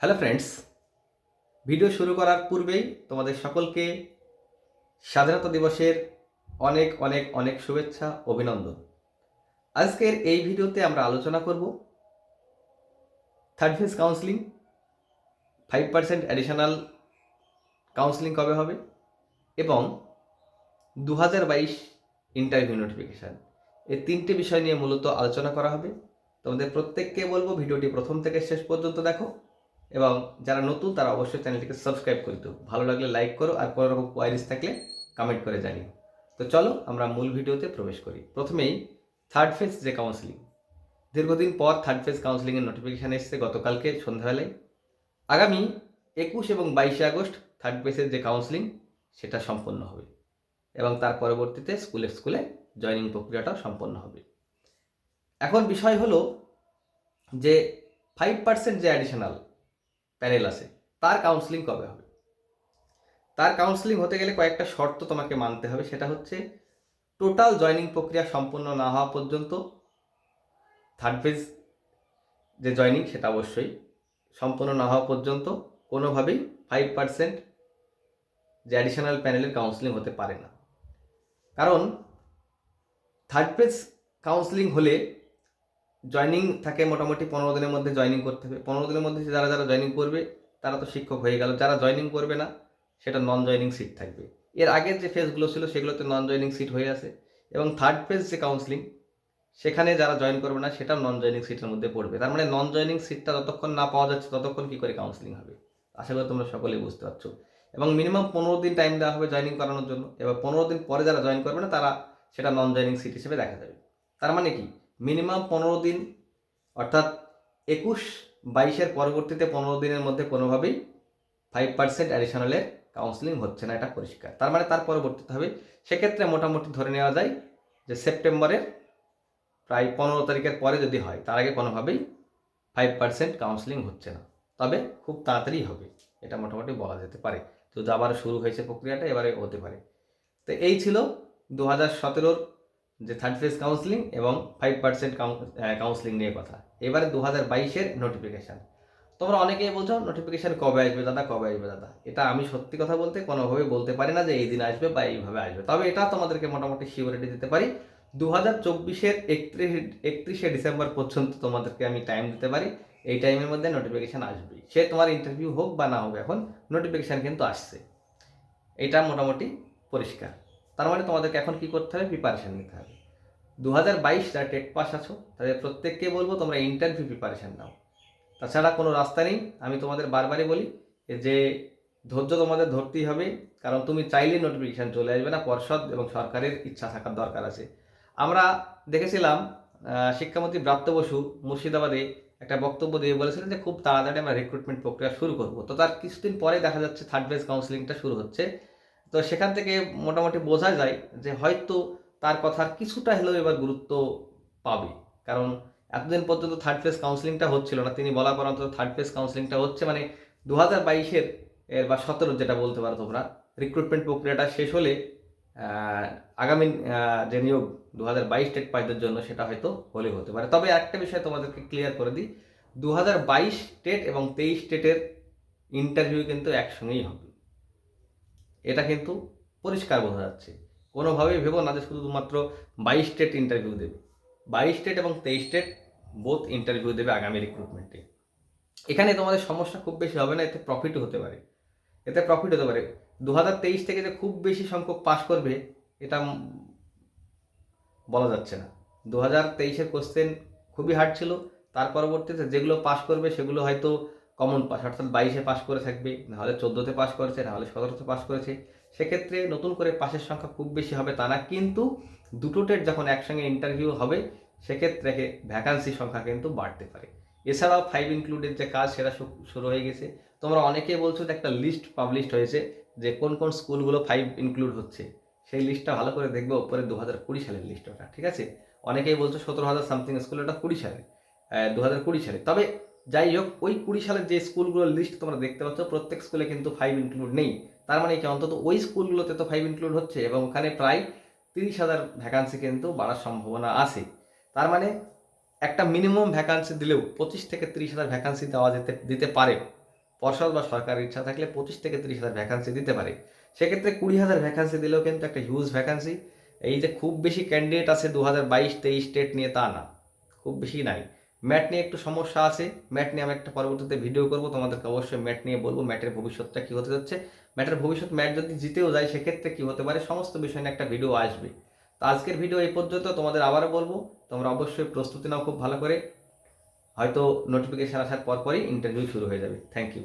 Hello friends video শুরু করার পূর্বেই তোমাদের সকলকে স্বাধীনতা দিবসের অনেক অনেক অনেক শুভেচ্ছা, অভিনন্দন। আজকের এই ভিডিওতে আমরা আলোচনা করব third phase counselling five percent additional counselling কবে হবে? এবং দু হাজার বাইশ ইন্টারভিউ নোটিফিকেশান এই তিনটে বিষয় নিয়ে মূলত আলোচনা করা হবে। তোমাদের প্রত্যেককে বলব, ভিডিওটি প্রথম থেকে শেষ পর্যন্ত দেখো। এবং যারা নতুন, তারা অবশ্যই চ্যানেলটিকে সাবস্ক্রাইব করে দিও। ভালো লাগলে লাইক করো আর কোনো রকম কোয়ারিজ থাকলে কমেন্ট করে জানিও। তো চলো আমরা মূল ভিডিওতে প্রবেশ করি। প্রথমেই থার্ড ফেজ যে কাউন্সিলিং দীর্ঘদিন পর থার্ড ফেজ কাউন্সিলিংয়ের নোটিফিকেশান এসেছে গতকালকে সন্ধ্যাবেলায়। আগামী একুশ এবং বাইশে আগস্ট থার্ড ফেজের যে কাউন্সিলিং সেটা সম্পন্ন হবে এবং তার পরবর্তীতে স্কুলে স্কুলে জয়নিং প্রক্রিয়াটাও সম্পন্ন হবে। এখন বিষয় হলো যে ফাইভ পার্সেন্ট যে অ্যাডিশনাল প্যানেল আছে। তার কাউন্সিলিং কবে হবে? তার কাউন্সিলিং হতে গেলে কয়েকটা শর্ত তোমাকে মানতে হবে। সেটা হচ্ছে টোটাল জয়নিং প্রক্রিয়া সম্পন্ন না হওয়া পর্যন্ত থার্ড ফেজ যে জয়নিং সেটা অবশ্যই সম্পন্ন না হওয়া পর্যন্ত কোনোভাবেই ফাইভ পার্সেন্ট যে অ্যাডিশনাল প্যানেলের কাউন্সিলিং হতে পারে না। কারণ থার্ড ফেজ কাউন্সিলিং হলে জয়নিং থাকে মোটামুটি পনেরো দিনের মধ্যে জয়নিং করতে হবে। পনেরো দিনের মধ্যে যারা যারা জয়নিং করবে, তারা তো শিক্ষক হয়ে গেল। যারা জয়নিং করবে না, সেটা নন জয়নিং সিট থাকবে। এর আগের যে ফেজগুলো ছিল, সেগুলোতে নন জয়নিং সিট হয়ে আছে। এবং থার্ড ফেজ যে কাউন্সিলিং সেখানে যারা জয়েন করবে না, সেটাও নন জয়নিং সিটের মধ্যে পড়বে। তার মানে নন জয়নিং সিটটা যতক্ষণ না পাওয়া যাচ্ছে, ততক্ষণ কী করে কাউন্সিলিং হবে? আশা করি তোমরা সকলেই বুঝতে পারছ। এবং মিনিমাম পনেরো দিন টাইম দেওয়া হবে জয়নিং করানোর জন্য। এবার পনেরো দিন পরে যারা জয়েন করবে না, তারা সেটা নন জয়নিং সিট হিসেবে দেখা যাবে। তার মানে কি? মিনিমাম পনেরো দিন, অর্থাৎ একুশ বাইশের পরবর্তীতে পনেরো দিনের মধ্যে কোনোভাবেই ফাইভ পার্সেন্ট অ্যাডিশনালের কাউন্সিলিং হচ্ছে না, এটা পরিষ্কার। তার মানে তার পরবর্তীতে হবে। সেক্ষেত্রে মোটামুটি ধরে নেওয়া যায় যে সেপ্টেম্বরের প্রায় পনেরো তারিখের পরে যদি হয়, তার আগে কোনোভাবেই ফাইভ পার্সেন্ট কাউন্সিলিং হচ্ছে না। তবে খুব তাড়াতাড়ি হবে, এটা মোটামুটি বলা যেতে পারে। যদি আবার শুরু হয়েছে প্রক্রিয়াটা, এবারে হতে পারে। তো এই ছিল দু হাজার সতেরোর যে থার্ড ফেজ কাউন্সিলিং এবং ফাইভ পার্সেন্ট কাউন্সিলিং নিয়ে কথা। এবারে দু হাজার বাইশের নোটিফিকেশান তোমরা অনেকেই বলছো নোটিফিকেশান কবে আসবে দাদা? কবে আসবে দাদা? এটা আমি সত্যি কথা বলতে কোনোভাবে বলতে পারি না যে এই দিন আসবে বা এইভাবে আসবে। তবে এটা তোমাদেরকে মোটামুটি সিওরিটি দিতে পারি। দু হাজার চব্বিশের একত্রিশ, একত্রিশে ডিসেম্বর পর্যন্ত তোমাদেরকে আমি টাইম দিতে পারি। এই টাইমের মধ্যে নোটিফিকেশান আসবে সে তোমার ইন্টারভিউ হোক বা না হোক এখন নোটিফিকেশান কিন্তু আসছে। এটা মোটামুটি পরিষ্কার। তার মানে তোমাদেরকে এখন কি করতে হবে? প্রিপারেশান নিতে হবে। দু হাজার বাইশ যারা টেট পাস আছো, তাদের প্রত্যেককে বলব তোমরা ইন্টারভিউ প্রিপারেশান নাও। তাছাড়া কোনো রাস্তা নেই। আমি তোমাদের বারবারই বলি যে ধৈর্য তোমাদের ধরতেই হবে, কারণ তুমি চাইলে নোটিফিকেশান চলে আসবে না। পর্ষদ এবং সরকারের ইচ্ছা থাকার দরকার আছে। আমরা দেখেছিলাম শিক্ষামন্ত্রী ব্রাত্য বসু মুর্শিদাবাদে একটা বক্তব্য দিয়ে বলেছিলেন যে খুব তাড়াতাড়ি আমরা রিক্রুটমেন্ট প্রক্রিয়া শুরু করব। তো তার কিছুদিন পরে দেখা যাচ্ছে থার্ড বেস কাউন্সিলিংটা শুরু হচ্ছে। তো সেখান থেকে মোটামুটি বোঝা যায় যে হয়তো তার কথার কিছুটা হলেও এবার গুরুত্ব পাবে। কারণ এতদিন পর্যন্ত থার্ড ফেজ কাউন্সিলিংটা হচ্ছিল না। তিনি বলা পর অন্তত থার্ড ফেজ কাউন্সিলিংটা হচ্ছে মানে দু হাজার বাইশের এর বা সতেরো যেটা বলতে পারো তোমরা রিক্রুটমেন্ট প্রক্রিয়াটা শেষ হলে আগামী যে নিয়োগ দু হাজার বাইশ টেট পাইদের জন্য সেটা হয়তো হলে হতে পারে। তবে একটা বিষয় তোমাদেরকে ক্লিয়ার করে দিই দু হাজার বাইশ টেট এবং তেইশ টেটের ইন্টারভিউ কিন্তু একসঙ্গেই হবে। এটা কিন্তু পরিষ্কার বোঝা যাচ্ছে। কোনোভাবেই ভেবো না যে শুধুমাত্র বাইশ স্টেট ইন্টারভিউ দেবে। বাইশ স্টেট এবং তেইশ স্টেট বোথ ইন্টারভিউ দেবে আগামী রিক্রুটমেন্টে এখানে তোমাদের সমস্যা খুব বেশি হবে না, এতে প্রফিটও হতে পারে। এতে প্রফিট হতে পারে। দু হাজার তেইশ থেকে যে খুব বেশি সংখ্যক পাশ করবে, এটা বলা যাচ্ছে না। দু হাজার তেইশের কোশ্চেন খুবই হার্ড ছিল। তার পরবর্তীতে যেগুলো পাশ করবে, সেগুলো হয়তো কমন পাস অর্থাৎ বাইশে পাশ করে থাকবে, নাহলে চোদ্দোতে পাশ করেছে, নাহলে সতেরোতে পাশ করেছে। সেক্ষেত্রে নতুন করে পাশের সংখ্যা খুব বেশি হবে তা না, কিন্তু দুটো টেট যখন একসঙ্গে ইন্টারভিউ হবে, সেক্ষেত্রে ভ্যাকান্সি সংখ্যা কিন্তু বাড়তে পারে। এছাড়াও ফাইভ ইনক্লুডেড যে কাজ, সেটা শুরু হয়ে গেছে। তোমরা অনেকেই বলছো যে একটা লিস্ট পাবলিশড হয়েছে, যে কোন কোন স্কুলগুলো ফাইভ ইনক্লুড হচ্ছে। সেই লিস্টটা ভালো করে দেখবে ওপরে দু হাজার কুড়ি সালের লিস্ট ওটা, ঠিক আছে? অনেকেই বলছো সতেরো হাজার সামথিং স্কুল ওটা কুড়ি সালে দু হাজার কুড়ি সালে তবে যাই হোক ওই কুড়ি সালের যে স্কুলগুলোর লিস্ট তোমরা দেখতে পাচ্ছ, প্রত্যেক স্কুলে কিন্তু ফাইভ ইনক্লুড নেই। তার মানে কি? অন্তত ওই স্কুলগুলোতে তো ফাইভ ইনক্লুড হচ্ছে এবং ওখানে প্রায় তিরিশ হাজার ভ্যাকান্সি কিন্তু বাড়ার সম্ভাবনা আছে। তার মানে একটা মিনিমাম ভ্যাকান্সি দিলেও পঁচিশ থেকে তিরিশ হাজার ভ্যাকান্সি দেওয়া যেতে, দিতে পারে। পর্ষদ বা সরকারের ইচ্ছা থাকলে পঁচিশ থেকে তিরিশ হাজার ভ্যাকান্সি দিতে পারে। সেক্ষেত্রে কুড়ি হাজার ভ্যাকান্সি দিলেও কিন্তু একটা হিউজ ভ্যাকান্সি এই যে খুব বেশি ক্যান্ডিডেট আছে দু হাজার বাইশ, তেইশ স্টেট নিয়ে তা না। খুব বেশি নাই। ম্যাট নিয়ে একটু সমস্যা আছে। ম্যাট নিয়ে আমি একটা পরবর্তীতে ভিডিও করব। তোমাদেরকে অবশ্যই ম্যাট নিয়ে বলব, ম্যাটের ভবিষ্যৎটা কী হতে যাচ্ছে। ম্যাটের ভবিষ্যৎ ম্যাট যদি জিতেও যায়, সেক্ষেত্রে কী হতে পারে? সমস্ত বিষয় নিয়ে একটা ভিডিও আসবে। তো আজকের ভিডিও এই পর্যন্ত। তোমাদের আবারও বলব, তোমরা অবশ্যই প্রস্তুতি নাও খুব ভালো করে। হয়তো নোটিফিকেশান আসার পরপরই ইন্টারভিউ শুরু হয়ে যাবে। Thank you